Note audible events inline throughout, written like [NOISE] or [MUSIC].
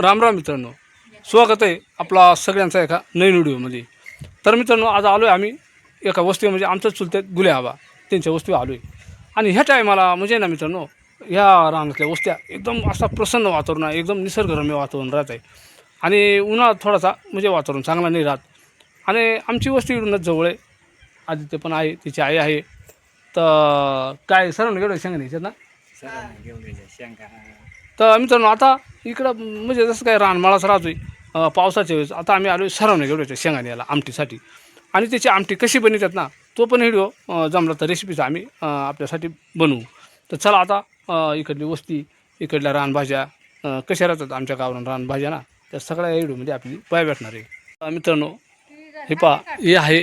राम राम मित्रांनो. स्वागत आहे आपला सगळ्यांचा एका नवीन व्हिडिओमध्ये. तर मित्रांनो आज आलो आहे आम्ही एका वस्ती म्हणजे आमच्याच चुलते गुले हवा त्यांच्या वस्तीवर आलो आहे आणि ह्या टायमाला म्हणजे ना मित्रांनो ह्या रानातल्या वस्त्या एकदम असा प्रसन्न वातावरण आहे एकदम निसर्गरम्य वातावरण राहत आहे. आणि उन्हाळ्यात थोडासा म्हणजे वातावरण चांगला नाही राहत. आणि आमची वस्ती इकडूनच जवळ आहे. आदित्य पण आहे तिची आई आहे. तर काय सर्वांना गेलो सांगा नाही ना. सरांना घेऊन यायच्या शंका. तर मित्रांनो आता इकडं म्हणजे जसं काय रानमाळाच राहतोय अं, पावसाच्या वेळेस. आता आम्ही आलो सरावणे गेलो होतो शेंगाने याला आमटीसाठी. आणि त्याची आमटी कशी बनवतात ना तो पण व्हिडिओ जमला तर रेसिपीचा आम्ही आपल्यासाठी बनवू. तर चला आता इकडली वस्ती इकडल्या रानभाज्या कशा राहतात आमच्या गावाला रानभाज्या ना त्या सगळ्या व्हिडिओमध्ये आपली पाय भेटणार आहे. मित्रांनो हे पहा हे आहे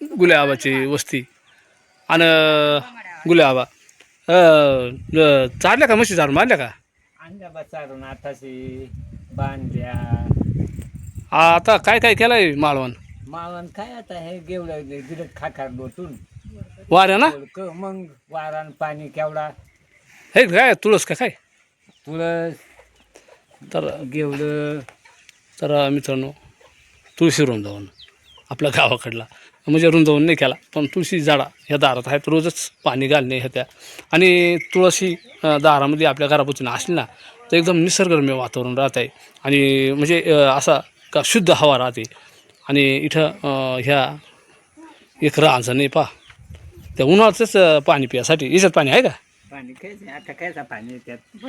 गुलाबाची वस्ती. आणि गुलाबा चालल्या का म्हशी चालून मारल्या का? अंड्या बचारून आताशी बांध्या. आता काय काय केलंय मालवण मावन काय आता हे गेवलं दिलं खाकार लोटून वाऱ्या ना? क मग वारान पाणी केवढा? हे काय तुळस का काय? तुळस तर गेवलं तर मित्रांनो तुळशी वृंदावन आपल्या गावाकडला म्हणजे वृंदावन नाही केला. पण तुळशी झाडा ह्या दारात आहेत. रोजच पाणी घालणे ह्या त्या. आणि तुळशी दारामध्ये आपल्या घरापासून असली ना तर एकदम निसर्गरम्य वातावरण राहत आहे आणि म्हणजे असा का शुद्ध हवा राहते. आणि इथं ह्या एक रांजण आहे पा त्या उन्हाळ्याचंच पाणी पियासाठी. याच्यात पाणी आहे का? पाणी कायच आता कायचा पाणी त्यात?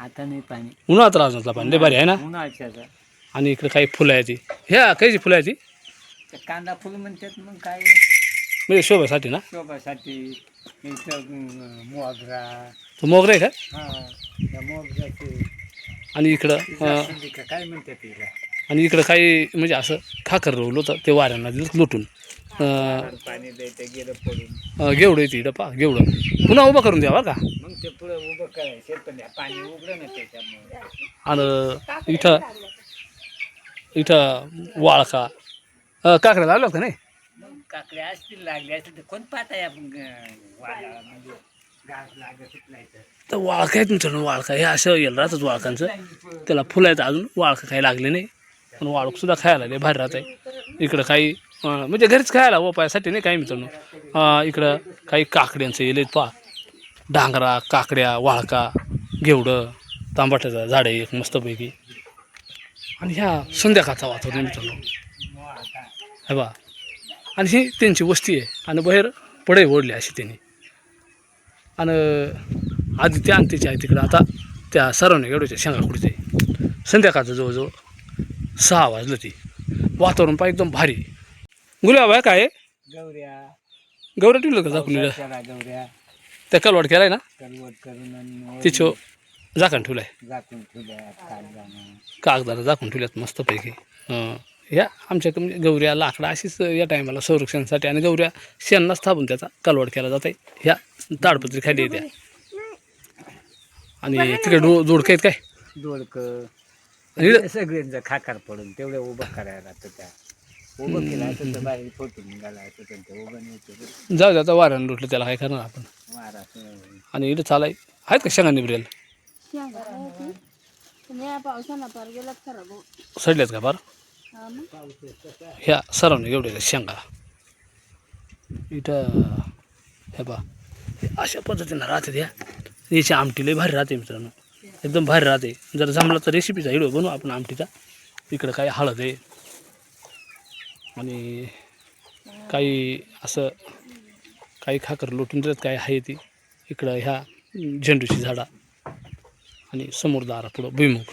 आता नाही पाणी. उन्हाळ्यात रांजणातला पाणी लय भारी आहे ना? आणि इकडे काही फुलं आहे ती ह्या कायची फुलं आहे ती ते कांदा फुल म्हणतात मग काय? म्हणजे शोभासाठी ना? शोभासाठी. इथं मोगरा. तो मोगरा आहे का? हा त्या मोगऱ्याचे. आणि इकडं अं, जास्वंदी का काय म्हणतात तिला? आणि इकडं काही म्हणजे असं खाकर रोवलं होतं ते वाऱ्यांना दिलं लुटून. अं, पाणी द्यायचं गेलं पडून. अं, गेवडं येते इकडं पा गेवडं. पुन्हा उभं करून द्या बरं का? मग ते पुढे उभं करायचं पण पाणी उघडं ना त्याच्यामुळे. आणि इथं इथं वाळका अं, काकड्या लावल्यात का नाही? मग काकडे असतील लागले असतील तर कोण पाहताय आपण वाला म्हणजे घास लागत सुटलायचं तर वाळका आहेत मित्रांनो वाळका हे असं येलं राहतात वाळकांचं त्याला फुलं आहेत अजून वाळका काही लागले नाही. पण वाळूक सुद्धा खायला लय भारी राहत आहे इकडं काही अं, म्हणजे घरीच खायला वपायासाठी नाही काही मित्रांनो. अं, इकडं काही काकड्यांचं येले पा डांगरा काकड्या वाळका घेवडं तांबाट्याचं झाडं आहे एक मस्तपैकी. आणि ह्या संध्याकाळचा वातावरण मित्रांनो. हे बा आणि ही त्यांची वस्ती आहे. आणि बाहेर पडे ओढली अशी त्यांनी. आणि आधी त्या आणि त्याची आहे तिकडं आता त्या सरावणे एवढ्याच्या शेंगा खुडते. संध्याकाळचं जवळजवळ सहा वाजलं ती. वातावरण पाय एकदम भारी. गुलाब काय? आहे? गौऱ्या. गौऱ्या ठेवलं का? त्याला गौऱ्या. त्या कलवाड केलाय ना? कलवट करून आणि तिचं झाकण झाकून ठेवल्या कागदाला झाकून ठेवल्यात मस्तपैकी. अं, ह्या आमच्या म्हणजे गौऱ्या लाकडा अशीच या टायमाला संरक्षणासाठी आणि गौऱ्या शेणाच थांबून त्याचा कलवड केला जात आहे ह्या ताडपत्री खाली येत्या. आणि तिकडे डो जोडकं आहेत काय? दोडक. इकडं- सगळ्यांचं खाकार पडून तेवढं उभं करायला लागतं त्या. उभं केलं असं तर बाहेर फोटो निघाला असं त्यांचं उभं नाही होतं जाऊ दे आता वाऱ्यानं लुटलं त्याला काय करणार आपण? वारा आणि इथं चालाय. आहेत का शेंगा निबरेल? पावसानं पार गेला खराब हो. सडल्यात का बरं. ह्या सरावने एवढ्या शेंगा? इथं हे बा अशा पद्धतीनं राहते द्या याची आमटी लई भारी राहते मित्रांनो. एकदम भारी राहते. जर जमला तर रेसिपीचा व्हिडिओ बनवू आपण आमटीचा. इकडं काही हळद आहे. आणि काही असं काही खाकर लोटून देतात काही आहे ती. इकडं ह्या झेंडूची झाडा. आणि समोर दारा पुढं भुईमुख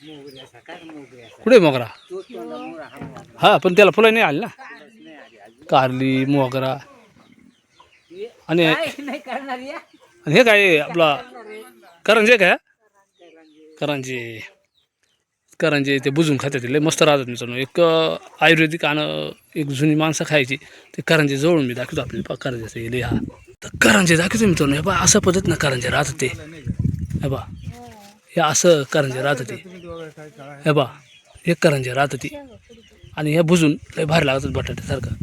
कुठे मोगरा हा मोगरा? हा पण त्याला फुलं नाही आली ना? कारली मोगरा. आणि हे काय आपला करंजे काय? करंजे. करंजे ते बुजून खात्यात लय मस्त राहतात मित्रांनो. एक आयुर्वेदिक आणि एक जुनी माणसं खायची ते करंजे जवळून मी दाखवतो आपल्याला. करंजेचं येले हा तर करंजे दाखवतो मित्रांनो. हे बा असं पद्धतीनं करंजे राहतात ते. हे बा हे असं करंजे राहतं ते हे बा हे करंजे राहतं ती आणि हे भुजून लय भारी लागतात बटाट्यासारखं.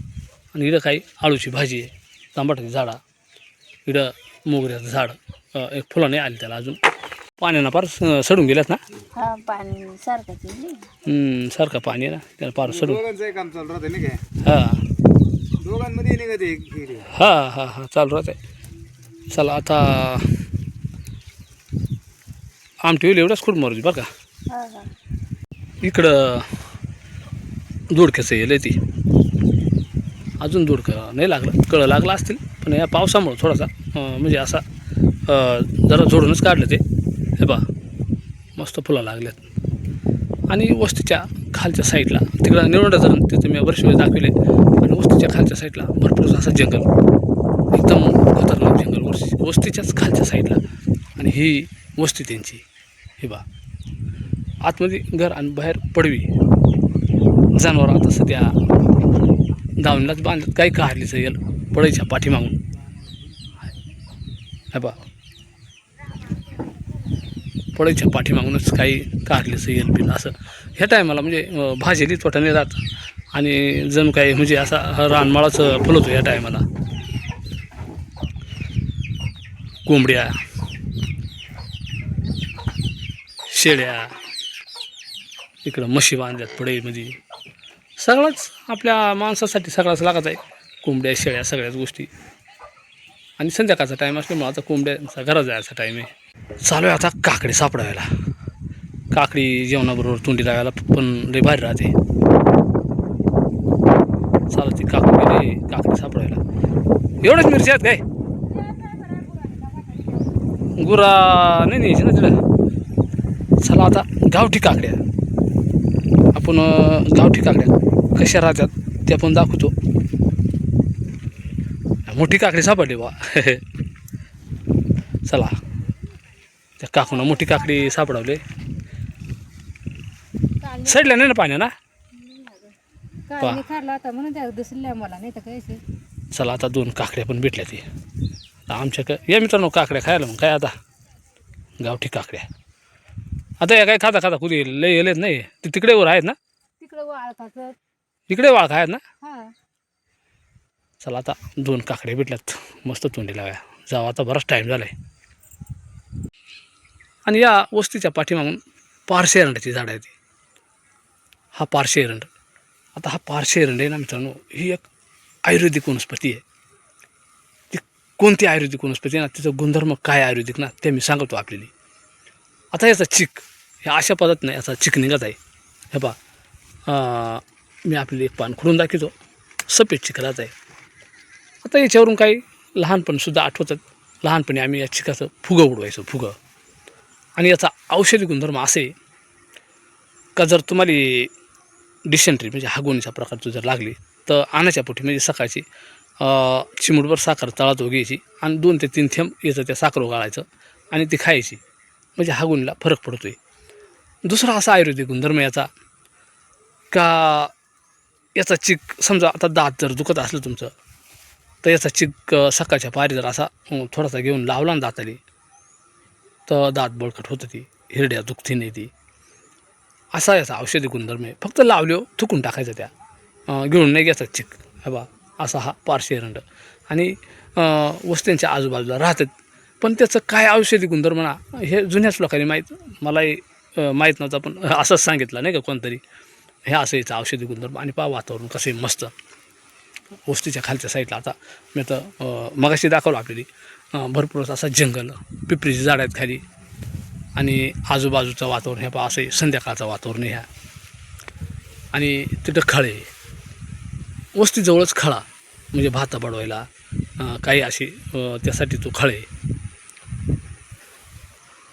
आणि इकडं काही आळूची भाजी आहे तांबटाची झाडा. इकडं मोगऱ्याचं झाड एक फुलं नाही आली त्याला अजून. पाण्यानं फार स- सडून गेल्यात ना? हा पाणी सारखं ते हम्म, सारखं पाणी आहे ना त्याला फार सडून. दोघांचं एक काम चालू राहतं नाही काय हां. दोघांमध्ये. हा हा हा चालू राहते चला आता आमटी होईल एवढंच खूप मरुजी बरं का? हा हा. इकडं दोडक्याचं येलं ती. अजून दोडकं नाही लागलं. कळं लागलं असतील पण या पावसामुळं थोडासा म्हणजे असा जरा जोडूनच काढलं ते. हे बा मस्त फुलं लागल्यात. आणि वस्तीच्या खालच्या साईडला तिकडं निवडा धरण तिथं मी वर्ष दाखवले आणि वस्तीच्या खालच्या साईडला भरपूर असं जंगल. एकदम खतरनाक जंगल. वस्ती वस्तीच्याच खालच्या साईडला. आणि ही वस्ती त्यांची. हे बा आतमध्ये घर आणि बाहेर पडवी. जनावर आता सध्या दावणीलाच बांधत काही काढलीचं येईल पडायच्या पाठीमागून. हे बा पडायच्या पाठीमागूनच काही काढलीचं येईल बिल असं. ह्या टायमाला म्हणजे भाजीली भाजेली तोटाने जात. आणि जणू काही म्हणजे असा रानमाळाचं फुलवतो या टायमाला. कोंबड्या. शेळ्या इकडं म्हशी बांधल्यात पडईमध्ये सगळंच आपल्या माणसासाठी सगळाच लागत आहे. कोंबड्या शेळ्या सगळ्याच गोष्टी. आणि संध्याकाळचा टाईम असल्यामुळे आता कोंबड्यांचा घरा जायचा टाईम आहे. चालू आहे आता काकडी सापडायला. काकडी जेवणाबरोबर तोंडी लावायला पण लय भारी राहते. चालत ती काकडी काकडी सापडायला. एवढंच मिरची आहेत काय? गुरा नाही नाही तिला चला आता गावठी काकड्या. आपण गावठी काकड्या कशा राहतात ते आपण दाखवतो. मोठी काकडी सापडली बा. [LAUGHS] चला. त्या काकून मोठी काकडी सापडवले. सडल्या नाही ना पाण्या ना? चला आता दोन काकड्या पण भेटल्या ती. आता आमच्याकडे या मित्रांनो काकड्या खायला मग काय आता? गावठी काकड्या. आता या काय खाता खाता कुठे लय येलेत नाही. ते तिकडे वर आहेत ना? तिकडं वाळखाचं इकडे वाळख आहेत ना? हा. चला आता दोन काकड्या भेटल्यात. मस्त तोंडी लाव्या. जाऊ आता बराच टाईम झाला आहे आणि या वस्तीच्या पाठीमागून पारशे एरंडाची झाडं आहे ती हा पारशे एरंड. आता हा पारशे एरंड आहे ना मित्रांनो ही एक आयुर्वेदिक वनस्पती आहे. ती कोणती आयुर्वेदिक वनस्पती आहे ना तिचं गुणधर्म काय आयुर्वेदिक ना ते मी सांगतो आपल्याला. आता याचा चिक हे अशा पद्धतीने याचा चिक निघत आहे. हे पा मी आपले एक पान खोडून दाखवतो. सफेद चिखलात आहे. आता याच्यावरून काही लहानपणीसुद्धा आठवतात. लहानपणी आम्ही या चिकाचं फुगं उडवायचो फुगं. आणि याचा औषधी गुणधर्म असे का जर तुम्हाला डिसेंट्री म्हणजे हागवणीच्या प्रकारची जर लागली तर आणाच्या पोटी म्हणजे सकाळची चिमुटभर चिमूटभर साखर तळात घ्यायची आणि दोन ते तीन थेंब याचं त्या साखर गाळायचं आणि ती खायची. म्हणजे हा गुणला फरक पडतो आहे दुसरा असा आयुर्वेदिक गुणधर्म याचा का याचा चिक समजा आता दात जर दुखत असलं तुमचं तर याचा चिक सकाळच्या पारी जर असा थोडासा घेऊन लावला ना दाताली तर दात बळकट होतं ती हिरड्या दुखती नाही ती. असा याचा औषधी गुणधर्म आहे. फक्त लावल्यो थुकून टाकायचं त्या. घेऊन नाही घ्यायचा चिक. हे बा असा हा पारशी एरंड आणि वस्त्यांच्या आजूबाजूला राहतात. पण त्याचं काय औषधी गुणधर्म ना हे जुन्याच लोकांनी माहीत मलाही माहीत नव्हतं पण असंच सांगितलं नाही का कोणतरी. हे असं याचं औषधी गुणधर्म आणि पा वातावरण कसं आहे मस्त. वस्तीच्या खालच्या साईडला आता मी तर मगाशी दाखवलं आपल्याला भरपूर असा जंगल पिपरीची झाड आहेत खाली आणि आजूबाजूचं वातावरण हे पहा असं आहे, संध्याकाळचं वातावरण आहे ह्या. आणि तिथं खळे वस्तीजवळच खळा म्हणजे भात बडवायला काही अशी त्यासाठी तो खळे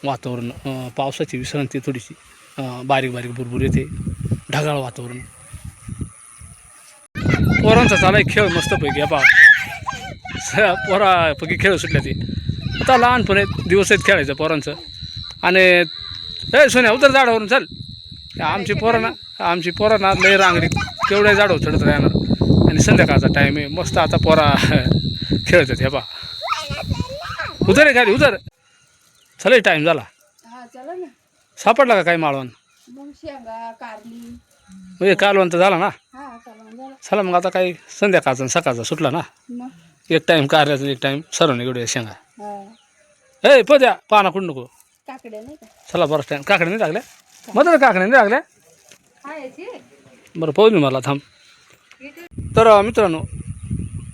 वातावरण पावसाची विश्रांती थोडीशी बारीक बारीक भरपूर येते. ढगाळ वातावरण. पोरांचा चालाय खेळ मस्तपैकी या पा पोरापैकी खेळ सुटल्या ते. आता आहेत दिवस आहेत खेळायचं पोरांचं. आणि हे सोन्या उतर झाडावरून चल. आमची पोरं ना आमची पोरांना लय रांगडी तेवढ्या झाडावर चढत राहणार. आणि संध्याकाळचा टाईम आहे. मस्त आता पोरा [LAUGHS] खेळतात हे पा उतर आहे खाली उतर. चल टाईम झाला. हा चला ना. सापडला का काही माळवण? मग शेंगा कारली. म्हणजे कालवण तर झाला ना. हा कालवण झालं. चला मग आता काही संध्याकाळचा आणि सकाळचा सुटला ना. मग? एक टाईम कार्याचा एक टाईम सर्वांनी एवढे शेंगा. हा. ए पद्या पाना कुठं नको. काकड्या नाही का? चला बरं स्टँड काकडे नाही लागल्या? मदत काकडे नाही लागल्या? हा याची. बरं पाहू मला थांब. तर मित्रांनो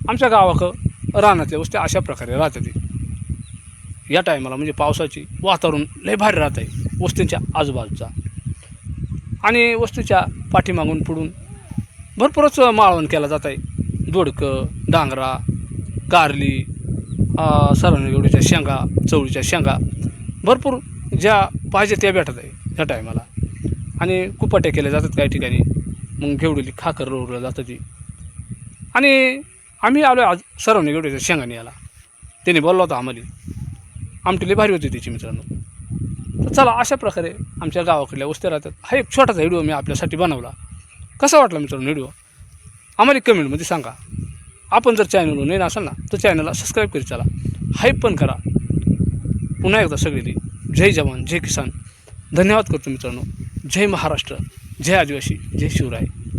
आमच्या गावाक रानातल्या वस्ती अशा प्रकारे राहते ती या टायमाला म्हणजे पावसाची वातावरण लय भारी राहत आहे वस्तींच्या आजूबाजूचा. आणि वस्तूच्या पाठीमागून पुढून भरपूरच माळवण केला जात आहे. दोडकं डांगरा कारली अं, शेंगा चवळीच्या शेंगा भरपूर ज्या पाहिजे त्या भेटत आहे या टायमाला. आणि कुपाट्या केल्या जातात काही ठिकाणी. मग घेवडीली खाकर रोवलं जातं ती. आणि आम्ही आलो आज सरवणी घेवडीच्या शेंगाने याला. त्याने बोलला होता आम्हाला आमटीले भारी होती त्याची मित्रांनो. तर चला अशा प्रकारे आमच्या गावाकडल्या वस्त्या राहतात. हा एक छोटासा व्हिडिओ मी आपल्यासाठी बनवला. कसा वाटला मित्रांनो व्हिडिओ? आम्हाला कमेंटमध्ये सांगा. आपण जर चॅनलवर नाही असाल ना तर चॅनलला सबस्क्राईब करीत चला. हाईप पण करा. पुन्हा एकदा सगळी जय जवान जय किसान. धन्यवाद करतो मित्रांनो. जय महाराष्ट्र जय आदिवासी जय शिवराय.